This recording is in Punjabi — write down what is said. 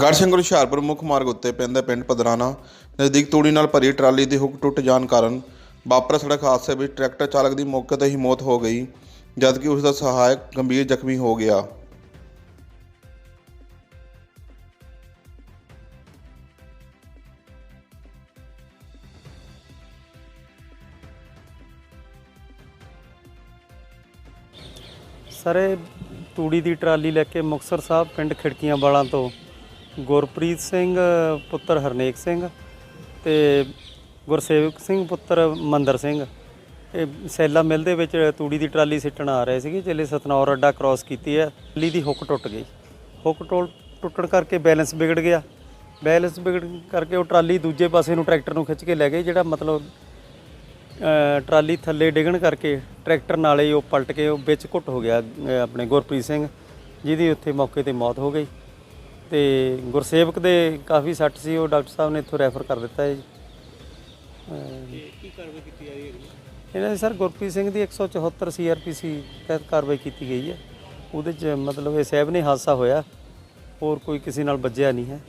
ਗੜਸ਼ੰਕਰ ਹੁਸ਼ਿਆਰਪੁਰ ਮੁੱਖ ਮਾਰਗ ਉੱਤੇ ਪੈਂਦੇ ਪਿੰਡ ਪਦਰਾਣਾ, ਨਜ਼ਦੀਕ ਤੂੜੀ ਨਾਲ ਭਰੀ ਟਰਾਲੀ ਦੀ ਹੁੱਕ ਟੁੱਟ ਜਾਣ ਕਾਰਨ ਵਾਪਰ ਸੜਕ ਹਾਦਸੇ ਵਿੱਚ ਟਰੈਕਟਰ ਚਾਲਕ ਦੀ ਮੌਕੇ ਤੇ ਹੀ ਮੌਤ ਹੋ ਗਈ, ਜਦਕਿ ਉਸ ਦਾ ਸਹਾਇਕ ਗੰਭੀਰ ਜ਼ਖਮੀ ਹੋ ਗਿਆ। ਸਰ ਤੂੜੀ ਦੀ ਟਰਾਲੀ ਲੈ ਕੇ ਮੁਕਤਸਰ ਸਾਹਿਬ, ਪਿੰਡ ਖਿੜਕੀਆਂ ਵਾਲਾਂ ਤੋਂ ਗੁਰਪ੍ਰੀਤ ਸਿੰਘ, ਪੁੱਤਰ ਹਰਨੇਕ ਸਿੰਘ ਤੇ ਗੁਰਸੇਵਕ ਸਿੰਘ, ਪੁੱਤਰ ਮੰਦਰ ਸਿੰਘ। ਇਹ ਸੈਲਾ ਮਿਲ ਦੇ ਵਿੱਚ ਤੂੜੀ ਦੀ ਟਰਾਲੀ ਸਿੱਟਣ ਆ ਰਹੇ ਸੀਗੇ ਜਿਹੜੇ ਸਤਨੌਰ ਅੱਡਾ ਕ੍ਰਾਸ ਕੀਤੀ ਹੈ। ਟਰਾਲੀ ਦੀ ਹੁੱਕ ਟੁੱਟ ਗਈ। ਹੁੱਕ ਟੋਲ ਟੁੱਟਣ ਕਰਕੇ ਬੈਲੈਂਸ ਵਿਗੜ ਗਿਆ। ਬੈਲੈਂਸ ਵਿਗੜ ਕਰਕੇ ਉਹ ਟਰਾਲੀ ਦੂਜੇ ਪਾਸੇ ਨੂੰ ਟਰੈਕਟਰ ਨੂੰ ਖਿੱਚ ਕੇ ਲੈ ਗਈ ਜਿਹੜਾ ਮਤਲਬ ਟਰਾਲੀ ਥੱਲੇ ਡਿੱਗਣ ਕਰਕੇ ਟਰੈਕਟਰ ਨਾਲੇ ਉਹ ਪਲਟ ਕੇ ਉਹ ਵਿੱਚ ਘੁੱਟ ਹੋ ਗਿਆ ਆਪਣੇ ਗੁਰਪ੍ਰੀਤ ਸਿੰਘ, ਜਿਹਦੀ ਉੱਥੇ ਮੌਕੇ ਤੇ ਮੌਤ ਹੋ ਗਈ। ਤੇ ਗੁਰਸੇਵਕ ਦੇ ਕਾਫੀ ਸੱਟ ਸੀ ਉਹ ਡਾਕਟਰ ਸਾਹਿਬ ਨੇ ਇੱਥੋਂ ਰੈਫਰ ਕਰ ਦਿੱਤਾ ਹੈ ਜੀ। ਕੀ ਕਾਰਵਾਈ ਕੀਤੀ ਜਾ ਰਹੀ ਹੈ ਇਹਨਾਂ ਦੀ ਸਰ ਗੁਰਪ੍ਰੀਤ ਸਿੰਘ ਦੀ 174 ਸੀਆਰਪੀਸੀ ਤਹਿਤ ਕਾਰਵਾਈ ਕੀਤੀ ਗਈ ਹੈ। ਉਹਦੇ ਚ ਮਤਲਬ ਇਹ ਸਹਿਬ ਨੇ ਹਾਦਸਾ ਹੋਇਆ ਹੋਰ ਕੋਈ ਕਿਸੇ ਨਾਲ ਵੱਜਿਆ ਨਹੀਂ ਹੈ।